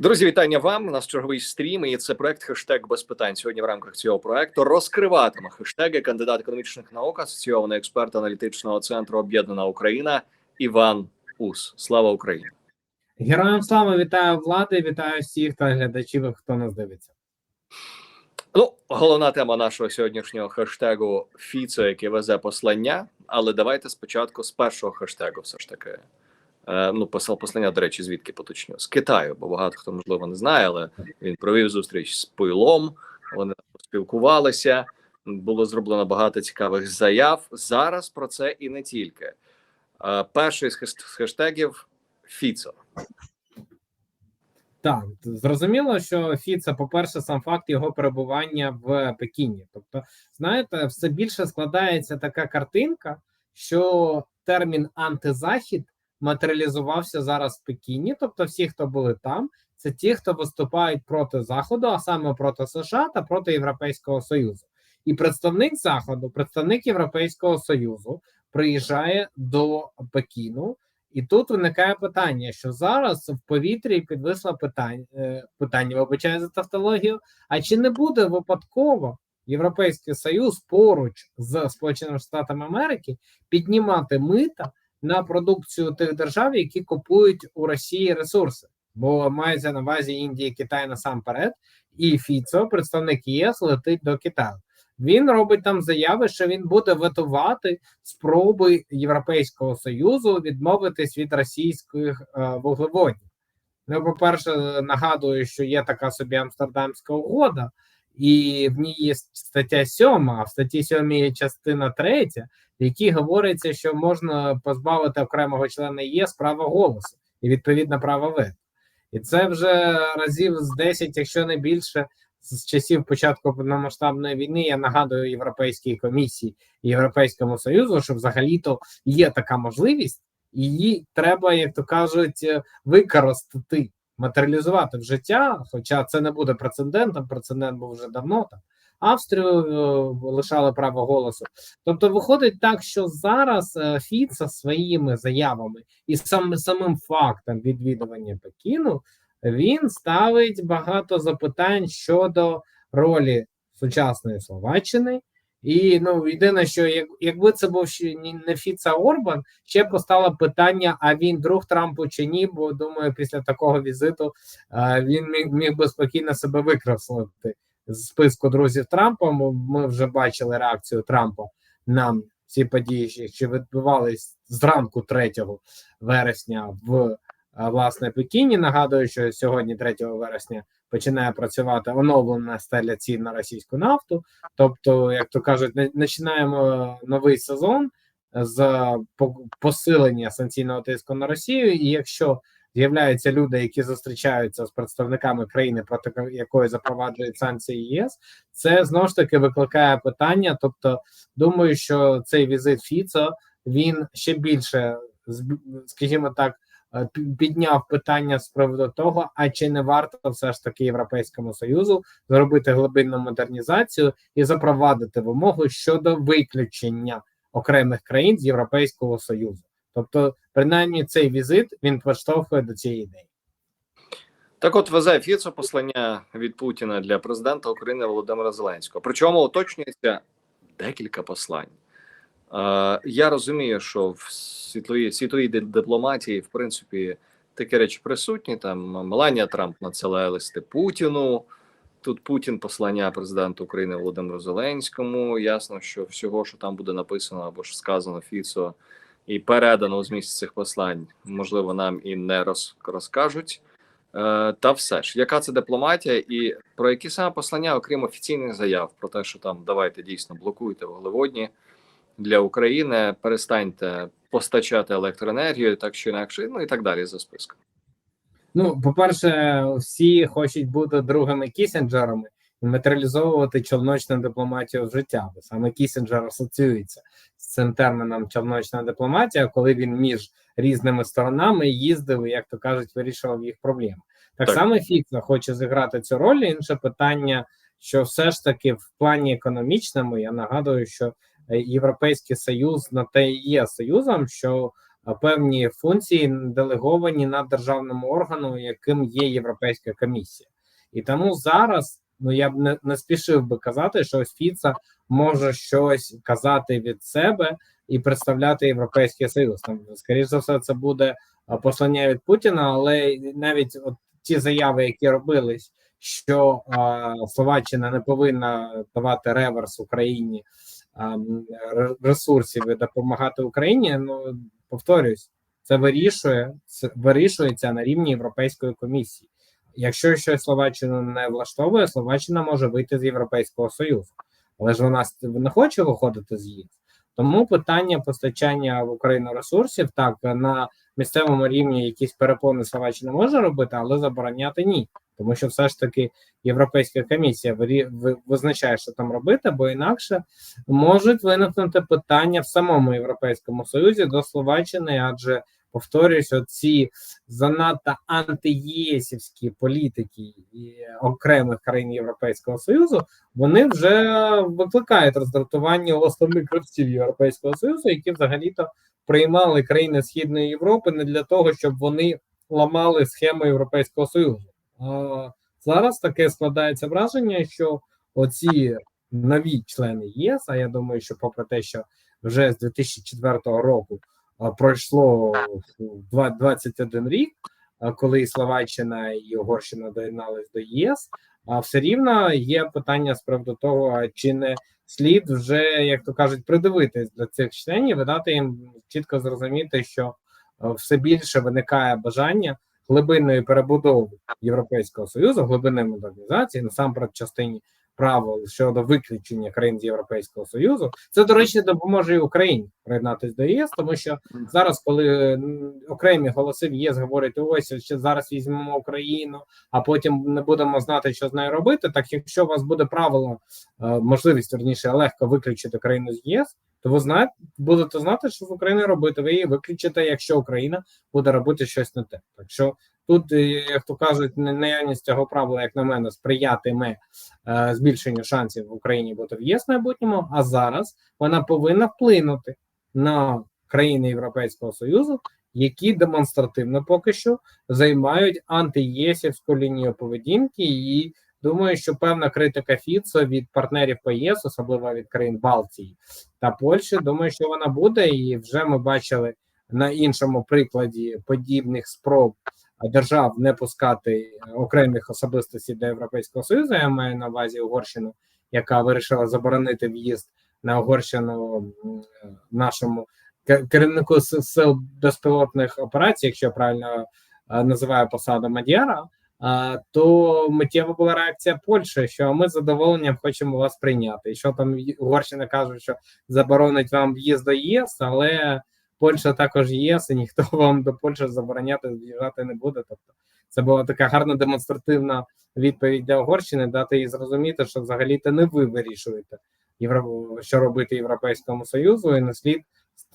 Друзі, вітання вам. У нас черговий стрім. І це проект хештег без питань. Сьогодні в рамках цього проекту розкриватиме хештеги кандидат економічних наук, асоційований експерт аналітичного центру Об'єднана Україна Іван Ус. Слава Україні! Героям слава вітаю влади, вітаю всіх та глядачів, хто нас дивиться. Ну, головна тема нашого сьогоднішнього хештегу Фіцо, який везе послання. Але давайте спочатку з першого хештегу, все ж таки. Е, ну, посел послання, до речі, звідки поточню? З Китаю, бо багато хто можливо не знає, але він провів зустріч з Пуйлом. Вони спілкувалися. Було зроблено багато цікавих заяв. Зараз про це і не тільки. Е, перший з хеш- з хештегів Фіцо. Так, зрозуміло, що Фіца, по-перше, сам факт його перебування в Пекіні. Тобто, знаєте, все більше складається така картинка, що термін антизахід матеріалізувався зараз в Пекіні. Тобто, всі, хто були там, це ті, хто виступають проти Заходу, а саме проти США та проти Європейського Союзу. І представник Заходу, представник Європейського Союзу приїжджає до Пекіну. І тут виникає питання, що зараз в повітрі підвисло питання, е, питання, вибачаю за тавтологію, а чи не буде випадково Європейський Союз поруч з Сполученими Штатами Америки піднімати мита на продукцію тих держав, які купують у Росії ресурси? Бо мається на увазі Індії, Китай насамперед, і Фіцо, представник ЄС, летить до Китаю. Він робить там заяви, що він буде ветувати спроби Європейського союзу відмовитись від російських е, вуглеводів. Ну, по-перше, нагадую, що є така собі Амстердамська угода, і в ній є стаття 7, а в статті 7 є частина 3, в якій говориться, що можна позбавити окремого члена ЄС права голосу і відповідно права вето. І це вже разів з 10, якщо не більше, з часів початку повномасштабної війни я нагадую Європейській комісії і Європейському Союзу, що взагалі-то є така можливість, і її треба, як то кажуть, е, використати, матеріалізувати в життя. Хоча це не буде прецедентом, прецедент був вже давно там. Австрію е, лишали право голосу. Тобто, виходить так, що зараз е, Фіца своїми заявами і сам, самим фактом відвідування Пекіну він ставить багато запитань щодо ролі сучасної Словаччини. І ну єдине, що як, якби це був ще не Фіца Орбан, ще постало питання: а він друг Трампу чи ні? Бо думаю, після такого візиту е, він міг, міг би спокійно себе викреслити з списку друзів Трампа. Ми, вже бачили реакцію Трампа на ці події, що відбувались зранку 3 вересня в а, власне Пекіні. Нагадую, що сьогодні, 3 вересня, починає працювати оновлена стеля цін на російську нафту. Тобто, як то кажуть, починаємо новий сезон з посилення санкційного тиску на Росію. І якщо з'являються люди, які зустрічаються з представниками країни, проти якої запроваджують санкції ЄС, це знову ж таки викликає питання. Тобто, думаю, що цей візит Фіцо він ще більше скажімо так, підняв питання з приводу того, а чи не варто все ж таки Європейському Союзу зробити глибинну модернізацію і запровадити вимогу щодо виключення окремих країн з Європейського Союзу. Тобто, принаймні, цей візит він підштовхує до цієї ідеї. Так, от везе Фіцо послання від Путіна для президента України Володимира Зеленського. Причому уточнюється декілька послань. Я розумію, що в світловій світовій дипломатії, в принципі, такі речі присутні. Там Меланія Трамп надсилає листи Путіну. Тут Путін послання президенту України Володимиру Зеленському. Ясно, що всього, що там буде написано або ж сказано Фіцо і передано у зміст цих послань, можливо, нам і не роз, розкажуть. Е, та все ж, яка це дипломатія, і про які саме послання, окрім офіційних заяв, про те, що там давайте дійсно блокуйте вуглеводні для України, перестаньте постачати електроенергію, так чи інакше, ну і так далі за списком. Ну, по-перше, всі хочуть бути другими кісінджерами і матеріалізовувати човночну дипломатію в життя. Бо саме Кісінджер асоціюється з цим терміном човночна дипломатія, коли він між різними сторонами їздив і, як то кажуть, вирішував їх проблеми. Так, Так. само Фіцо хоче зіграти цю роль. Інше питання, що все ж таки в плані економічному я нагадую, що Європейський Союз на те і є союзом, що певні функції делеговані над державному органу, яким є Європейська комісія. І тому зараз ну я б не, не спішив би казати, що ось Фіца може щось казати від себе і представляти Європейський Союз. Там, скоріш за все, це буде послання від Путіна, але навіть от ті заяви, які робились, що а, Словаччина не повинна давати реверс Україні ресурсів і допомагати Україні. Ну повторюсь, це вирішує це вирішується на рівні Європейської комісії. Якщо щось Словаччину не влаштовує, Словаччина може вийти з Європейського Союзу, але ж вона не хоче виходити з ЄС. Тому питання постачання в Україну ресурсів так на місцевому рівні якісь перепони Словаччина може робити, але забороняти ні. Тому що все ж таки Європейська комісія визначає, що там робити, бо інакше можуть виникнути питання в самому Європейському Союзі до Словаччини, адже повторюсь, оці занадто антиєсівські політики і окремих країн Європейського Союзу вони вже викликають роздратування основних гравців Європейського Союзу, які взагалі-то приймали країни Східної Європи не для того, щоб вони ламали схему Європейського Союзу. Зараз таке складається враження, що оці нові члени ЄС, а я думаю, що попри те, що вже з 2004 року пройшло два- 21 рік, коли Словаччина і Угорщина доєднались до ЄС, а все рівно є питання з приводу того, чи не слід вже, як то кажуть, придивитись до цих членів і дати їм чітко зрозуміти, що все більше виникає бажання глибинної перебудови Європейського союзу, глибинної модернізації, насамперед частині правил щодо виключення країн з Європейського союзу. Це до речі допоможе і Україні приєднатися до ЄС, тому що зараз, коли окремі голоси в ЄС говорять, ось ще зараз візьмемо Україну, а потім не будемо знати, що з нею робити. Так якщо у вас буде правило, е, можливість верніше легко виключити країну з ЄС, то ви знаєте, будете знати, що з Україною робити. Ви її виключите, якщо Україна буде робити щось не те. Так що тут, е, як то кажуть, наявність цього правила, як на мене, сприятиме е, збільшенню шансів в Україні бути в ЄС в майбутньому. А зараз вона повинна вплинути на країни Європейського Союзу, які демонстративно поки що займають антиєсівську лінію поведінки, і думаю, що певна критика Фіцо від партнерів по ЄС, особливо від країн Балтії та Польщі, думаю, що вона буде, і вже ми бачили на іншому прикладі подібних спроб держав не пускати окремих особистостей до Європейського Союзу. Я маю на увазі Угорщину, яка вирішила заборонити в'їзд на Угорщину нашому керівнику сил безпілотних операцій, якщо правильно е, називаю посаду Мадіара. То миттєва була реакція Польщі, що ми з задоволенням хочемо вас прийняти. І що там Угорщина каже, що заборонить вам в'їзд до ЄС, але Польща також ЄС, і ніхто вам до Польщі забороняти в'їжджати не буде. Тобто це була така гарна демонстративна відповідь для Угорщини, дати їй зрозуміти, що взагалі то не ви вирішуєте, що робити Європейському Союзу, і не слід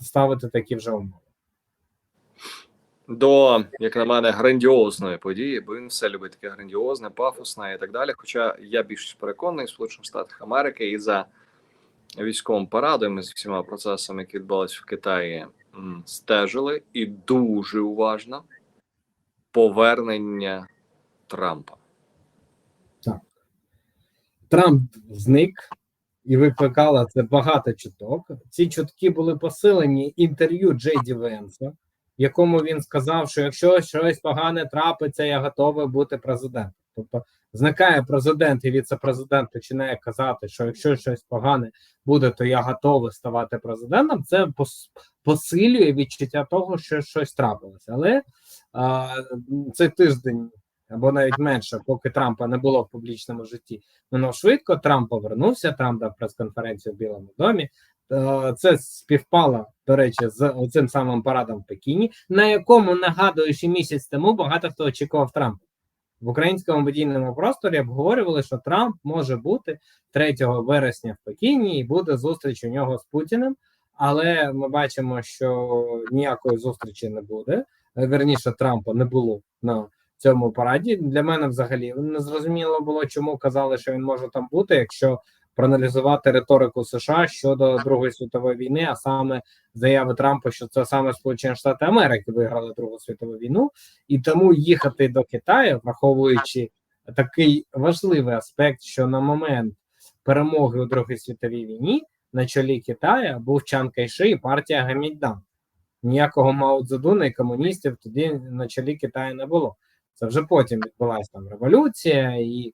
ставити такі вже умови. До, як на мене, грандіозної події, бо він все любить таке грандіозне, пафосне і так далі. Хоча я більш переконаний в Сполучених Штатах Америки і за військовим парадом і з всіма процесами, які відбувалися в Китаї, стежили і дуже уважно повернення Трампа. Трамп зник і викликала це багато чуток. Ці чутки були посилені інтерв'ю Джейді Венса, в якому він сказав, що якщо щось погане трапиться, я готовий бути президентом. Тобто зникає президент і віце-президент починає казати, що якщо щось погане буде, то я готовий ставати президентом. Це посилює відчуття того, що щось трапилося. Але а, цей тиждень або навіть менше, поки Трампа не було в публічному житті, минув швидко. Трамп повернувся. Трамп дав прес-конференцію в Білому домі. Е, Це співпало, до речі, з цим самим парадом в Пекіні, на якому нагадую, що місяць тому багато хто очікував Трампа. В українському медійному просторі обговорювали, що Трамп може бути 3 вересня в Пекіні і буде зустріч у нього з Путіним. Але ми бачимо, що ніякої зустрічі не буде. Е, Верніше Трампа не було на цьому параді. Для мене взагалі не зрозуміло було, чому казали, що він може там бути, якщо проаналізувати риторику США щодо Другої світової війни, а саме заяви Трампа, що це саме Сполучені Штати Америки виграли Другу світову війну, і тому їхати до Китаю, враховуючи такий важливий аспект, що на момент перемоги у Другій світовій війні на чолі Китаю був Чан Кайши і партія Гаміньдан. Ніякого Мао Цзедуна і комуністів тоді на чолі Китаю не було. Це вже потім відбулася там революція, і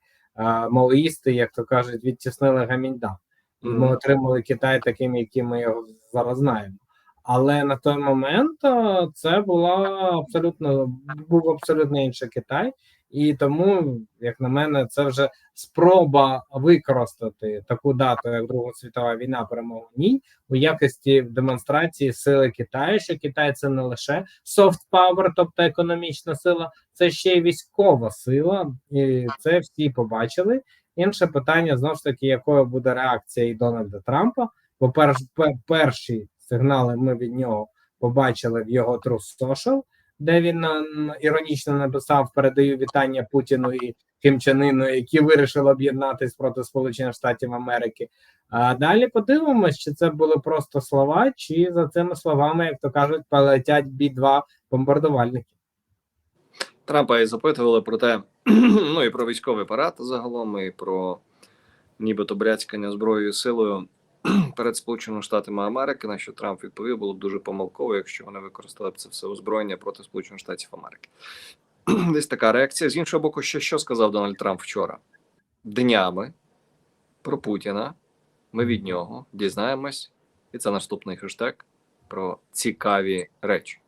маоїсти, як то кажуть, відтіснили Гаміньдан. І ми отримали Китай таким, яким ми його зараз знаємо. Але на той момент це була абсолютно був абсолютно інший Китай, і тому, як на мене, це вже спроба використати таку дату, як Друга світова війна, перемога в ній, у якості демонстрації сили Китаю, що Китай це не лише soft power, тобто економічна сила, це ще й військова сила, і це всі побачили. Інше питання знову ж таки, якою буде реакція і Дональда Трампа. Бо перш, перші сигнали ми від нього побачили в його Truth Social, де він іронічно написав: передаю вітання Путіну і Ким Чен Іну, які вирішили об'єднатись проти Сполучених Штатів Америки. А далі подивимось, чи це були просто слова, чи за цими словами, як то кажуть, полетять бі 2 бомбардувальники. Трампа і запитували про те, ну і про військовий парад загалом, і про нібито бряцькання зброєю силою перед Сполученими Штатами Америки, на що Трамп відповів, було б дуже помилково, якщо вони використали б це все озброєння проти Сполучених Штатів Америки. Десь така реакція. З іншого боку, ще що сказав Дональд Трамп вчора? Днями про Путіна. Ми від нього дізнаємось, і це наступний хештег про цікаві речі.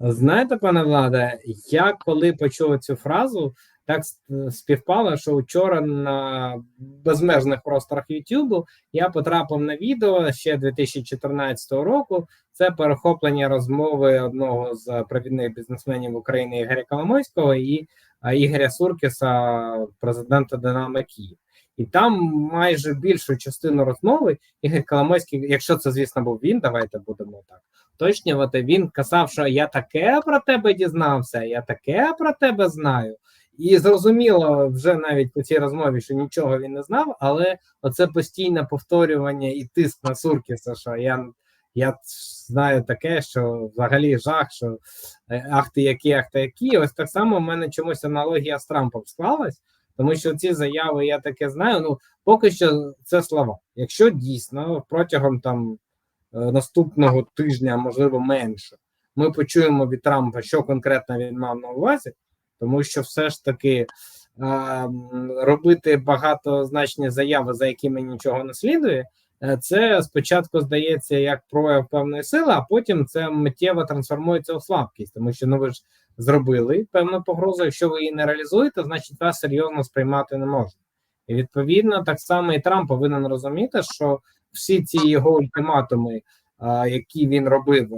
Знаєте, пане Владе, я коли почув цю фразу, так співпало, що вчора на безмежних просторах Ютубу я потрапив на відео ще 2014 року. Це перехоплення розмови одного з провідних бізнесменів України Ігоря Коломойського і Ігоря Суркіса, президента Динамо Київ. І там майже більшу частину розмови Ігор Коломойський, якщо це, звісно, був він, давайте будемо так уточнювати. Він казав, що я таке про тебе дізнався, я таке про тебе знаю. І зрозуміло вже навіть по цій розмові, що нічого він не знав, але оце постійне повторювання і тиск на Суркіса, що я, я знаю таке, що взагалі жах, що е, ах ти які, ах ти які. Ось так само в мене чомусь аналогія з Трампом склалась, тому що ці заяви я таке знаю. Ну поки що це слова. Якщо дійсно протягом там е, наступного тижня, можливо, менше, ми почуємо від Трампа, що конкретно він мав на увазі, тому що все ж таки робити багатозначні заяви, за якими нічого не слідує. е, Це спочатку здається як прояв певної сили, а потім це миттєво трансформується у слабкість, тому що ну ви ж зробили певну погрозу. Якщо ви її не реалізуєте, значить вас серйозно сприймати не можна. І відповідно, так само і Трамп повинен розуміти, що всі ці його ультиматуми, які він робив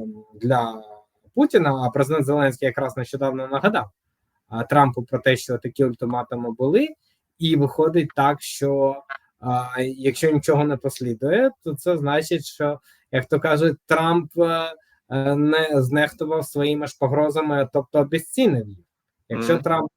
для Путіна, а президент Зеленський якраз нещодавно нагадав Трампу про те, що такі ультиматуми були, і виходить так, що а, якщо нічого не послідує, то це значить, що як то кажуть, Трамп е, е, не знехтував своїми ж погрозами, тобто обезцінив їх. Якщо Мгм. Трамп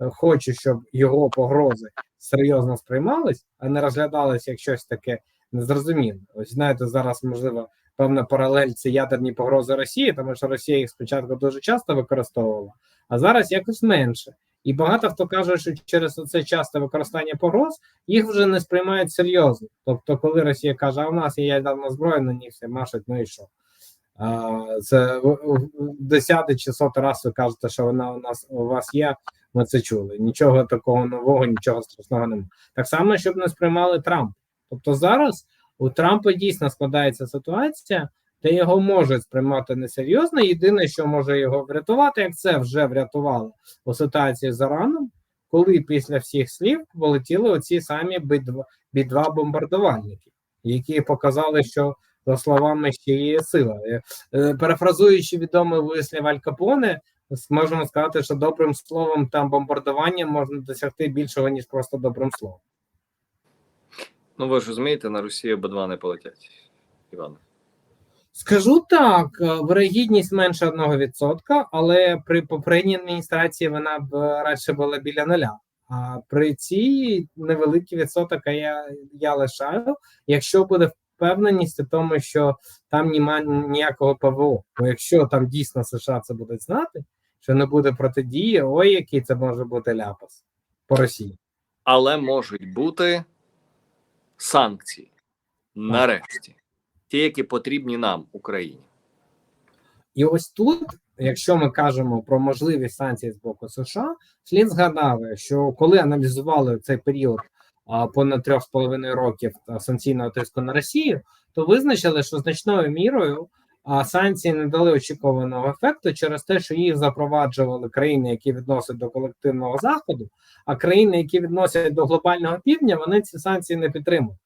е, хоче, щоб його погрози серйозно сприймались, а не розглядались як щось таке незрозуміле. Ось знаєте, зараз можливо певна паралель це ядерні погрози Росії, тому що Росія їх спочатку дуже часто використовувала, а зараз якось менше. І багато хто каже, що через це часте використання погроз їх вже не сприймають серйозно. Тобто, коли Росія каже, а у нас є ядерна зброя, на них все машуть, ну і що? Це в- чи сотий раз ви кажете, що вона у нас у вас є. Ми це чули. Нічого такого нового, нічого страшного немає. Так само, щоб не сприймали Трамп. Тобто зараз у Трампа дійсно складається ситуація, де його можуть сприймати несерйозно. Єдине, що може його врятувати, як це вже врятувало у ситуації з Іраном, коли після всіх слів полетіли оці самі Бі-2 Бі-2 бомбардувальники, які показали, що за словами ще є сила. Е, е, Перефразуючи відомий вислів Аль Капоне, можемо сказати, що добрим словом та бомбардуванням можна досягти більшого, ніж просто добрим словом. Ну ви ж розумієте, на Росію Б2 не полетять, Іван. Скажу так, е, вирогідність менше 1%, але при попередній адміністрації вона б е, радше була біля нуля. А при цій невеликий відсоток я, я лишаю, якщо буде впевненість у тому, що там немає ніякого ПВО. Бо якщо там дійсно США це будуть знати, що не буде протидії, ой, який це може бути ляпас по Росії. Але можуть бути санкції. Нарешті. Ті, які потрібні нам, Україні. І ось тут, якщо ми кажемо про можливість санкцій з боку США, слід згадати, що коли аналізували цей період а, понад трьох з половиною років санкційного тиску на Росію, то визначили, що значною мірою а, санкції не дали очікуваного ефекту через те, що їх запроваджували країни, які відносять до колективного заходу, а країни, які відносять до глобального півдня, вони ці санкції не підтримують.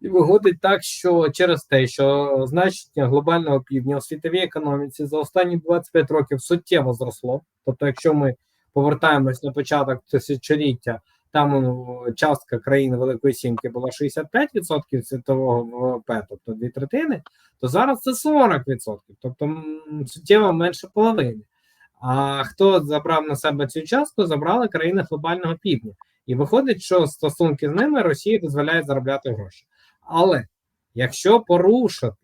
І виходить так, що через те, що значення глобального півдня у світовій економіці за останні 25 років суттєво зросло. Тобто, якщо ми повертаємось на початок тисячоліття, там ну, частка країн Великої Сімки була 65% світового ВВП, тобто дві третини, то зараз це 40%, тобто суттєво менше половини. А хто забрав на себе цю частку, забрали країни глобального півдня. І виходить, що стосунки з ними Росії дозволяють заробляти гроші. Але якщо порушити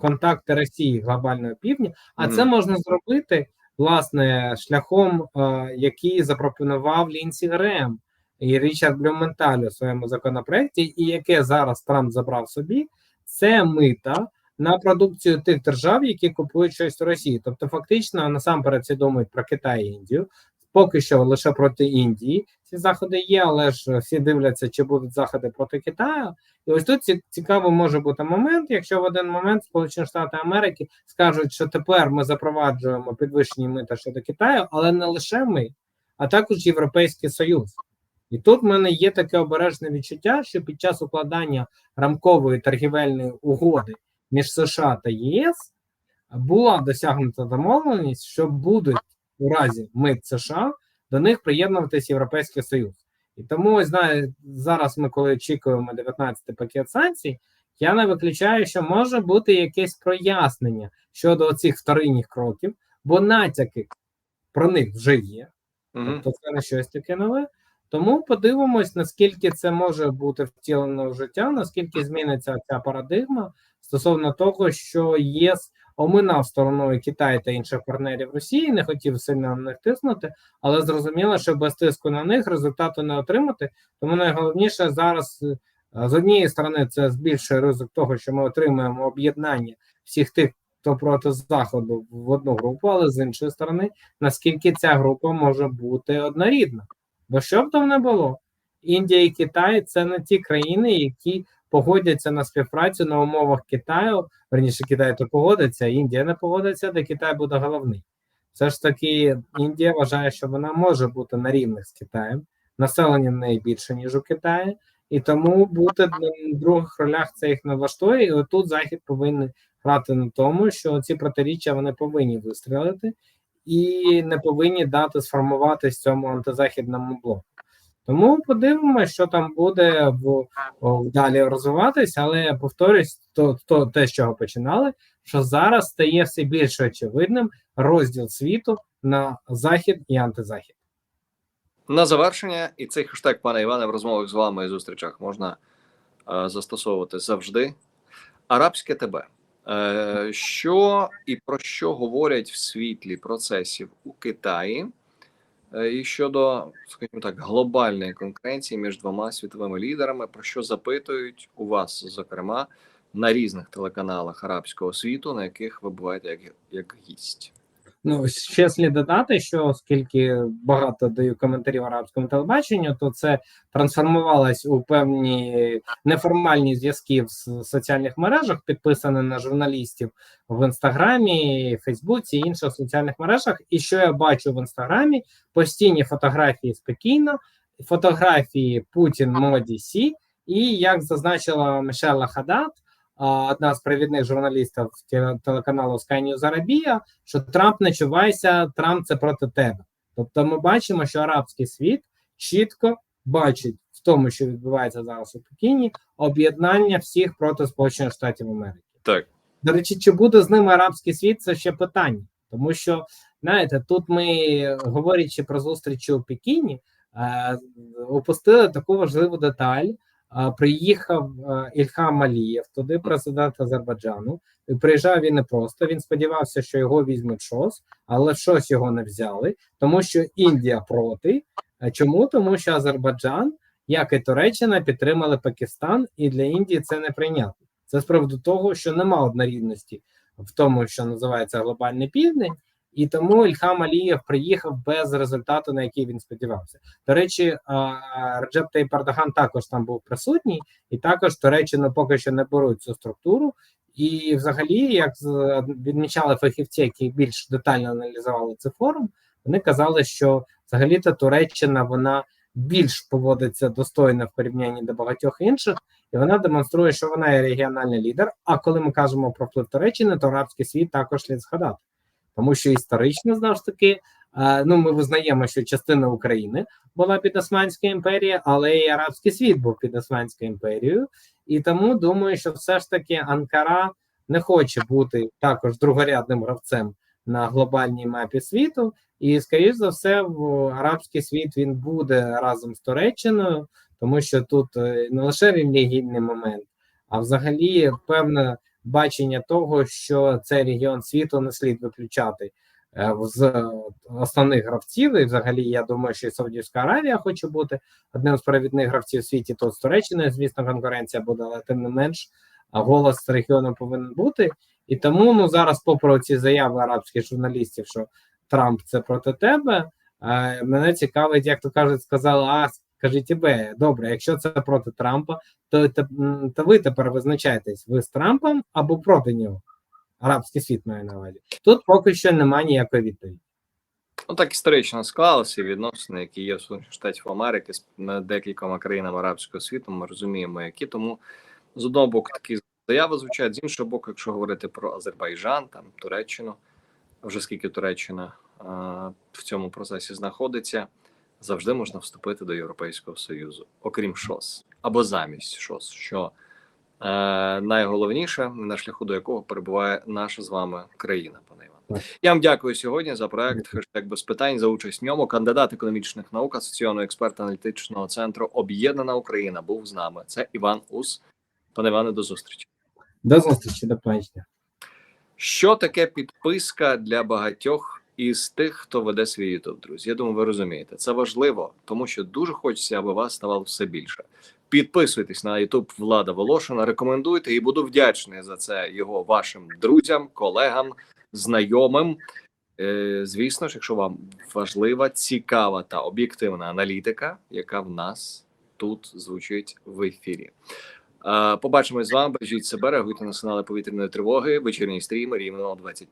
контакти Росії глобального півдня, а Мгм. це можна зробити власне шляхом, е, який запропонував Лінсі Грем і Річард Блюменталь у своєму законопроекті, і яке зараз Трамп забрав собі, це мита на продукцію тих держав, які купують щось у Росії. Тобто, фактично, насамперед це думають про Китай і Індію. Поки що лише проти Індії ці заходи є, але ж всі дивляться, чи будуть заходи проти Китаю. І ось тут ці- цікавий може бути момент, якщо в один момент Сполучені Штати Америки скажуть, що тепер ми запроваджуємо підвищені мита щодо Китаю, але не лише ми, а також Європейський Союз. І тут в мене є таке обережне відчуття, що під час укладання рамкової торгівельної угоди між США та ЄС була досягнута домовленість, що будуть у разі мит США до них приєднуватись Європейський Союз. І тому знаю, зараз ми, коли очікуємо 19 пакет санкцій, я не виключаю, що може бути якесь прояснення щодо цих вторинних кроків, бо натяки про них вже є. Мгм. Тобто це не щось таке нове. Тому подивимось, наскільки це може бути втілено в життя, наскільки зміниться ця парадигма стосовно того, що ЄС оминав стороною Китай та інших партнерів Росії, не хотів сильно на них тиснути, але зрозуміло, що без тиску на них результату не отримати. Тому найголовніше зараз е, з однієї сторони це збільшує ризик того, що ми отримаємо об'єднання всіх тих, хто проти заходу в одну групу, але з іншої сторони, наскільки ця група може бути однорідна. Бо що б там не було, Індія і Китай це не ті країни, які погодяться на співпрацю на умовах Китаю. Верніше Китай то погодиться, Індія не погодиться, де Китай буде головний. Все ж таки, Індія вважає, що вона може бути на рівних з Китаєм, населення в неї більше, ніж у Китаї, і тому бути на других ролях це їх не влаштує. І отут Захід повинен грати на тому, що ці протиріччя вони повинні вистрілити і не повинні дати сформуватись цьому антизахідному блоку. Тому подивимося, що там буде в, о, далі розвиватись, але повторюсь, то, то те, з чого починали, що зараз стає все більш очевидним розділ світу на захід і антизахід. На завершення, і цей хештег, пане Іване, в розмовах з вами і зустрічах можна е, застосовувати завжди. Арабське ТБ. Е, що і про що говорять в світлі процесів у Китаї, і щодо, скажімо так, глобальної конкуренції між двома світовими лідерами, про що запитують у вас, зокрема, на різних телеканалах арабського світу, на яких ви буваєте як, як гість. Ну, ще слід додати, що оскільки багато даю коментарів арабському телебаченню, то це трансформувалось у певні неформальні зв'язки в соціальних мережах, підписані на журналістів в інстаграмі, Фейсбуці і інших соціальних мережах. І що я бачу в інстаграмі? Постійні фотографії з Пекіна, фотографії Путін Моді Сі, і як зазначила Мішела Хадат, одна з провідних журналістів телеканалу Sky News Arabia, що Трамп не чувайся, Трамп це проти тебе. Тобто, ми бачимо, що арабський світ чітко бачить в тому, що відбувається зараз у Пекіні, об'єднання всіх проти Сполучених Штатів Америки. Так. До речі, чи буде з ними арабський світ? Це ще питання, тому що знаєте, тут ми говорячи про зустрічі у Пекіні, е, упустили таку важливу деталь. Приїхав Ільхам Алієв, туди президент Азербайджану. Приїжджав він не просто. Він сподівався, що його візьмуть ШОС, але щось його не взяли, тому що Індія проти. Чому? Тому що Азербайджан, як і Туреччина, підтримали Пакистан, і для Індії це не прийнятно. Це з приводу того, що нема однорідності в тому, що називається глобальний південь, і тому Ільхам Алієв приїхав без результату, на який він сподівався. До речі, а, Реджеп Тейп Ердоган також там був присутній, і також Туреччину поки що не беруть цю структуру. І, взагалі, як відмічали фахівці, які більш детально аналізували цей форум, вони казали, що взагалі-то Туреччина вона більш поводиться достойно в порівнянні до багатьох інших, і вона демонструє, що вона є регіональний лідер. А коли ми кажемо про вплив Туреччини, то арабський світ також слід згадати, тому що історично знову ж таки. Ну, ми визнаємо, що частина України була під Османською імперією, але і арабський світ був під Османською імперією, і тому думаю, що все ж таки Анкара не хоче бути також другорядним гравцем на глобальній мапі світу, і скоріш за все, в арабський світ він буде разом з Туреччиною, тому що тут е, не лише релігійний момент, а взагалі певне бачення того, що цей регіон світу не слід виключати е, з основних гравців. І взагалі, я думаю, що і Саудівська Аравія хоче бути одним з провідних гравців в світі. Тут з звісно, конкуренція буде, але тим не менш, голос регіону повинен бути. І тому ну зараз, попри ці заяви арабських журналістів, що Трамп це проти тебе. е, Мене цікавить, як то кажуть, сказали, а скажіть тебе, добре, якщо це проти Трампа, то, то, то ви тепер визначаєтесь, ви з Трампом або проти нього. Арабський світ має на увазі. Тут поки що немає ніякої відповіді. Ну так історично склалося і відносини, які є в Сполучених Штатів Америки з декількома країнами арабського світу. Ми розуміємо, які тому з одного боку такі заяви звучать, з іншого боку, якщо говорити про Азербайджан, там Туреччину, вже скільки Туреччина а, в цьому процесі знаходиться, завжди можна вступити до Європейського Союзу, окрім ШОС або замість ШОС, що е, найголовніше на шляху до якого перебуває наша з вами країна, пане Іван. Я вам дякую сьогодні за проект хештег без питань за участь в ньому. Кандидат економічних наук, асоційований експерт аналітичного центру Об'єднана Україна був з нами. Це Іван Ус. Пане Іване, до зустрічі. До зустрічі, до побачення. Що таке підписка для багатьох із тих, хто веде свій YouTube, друзі? Я думаю, ви розумієте. Це важливо, тому що дуже хочеться, аби вас ставало все більше. Підписуйтесь на YouTube Влада Волошина, рекомендуйте і буду вдячний за це його вашим друзям, колегам, знайомим. Е, Звісно ж, якщо вам важлива, цікава та об'єктивна аналітика, яка в нас тут звучить в ефірі. Е, Побачимось з вами. Бережіть себе, реагуйте на сигнали повітряної тривоги. Вечірній стрім рівно о 21